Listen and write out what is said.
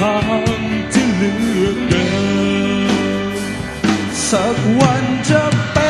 ทางที่เลือกเดินสักวันจะเป็น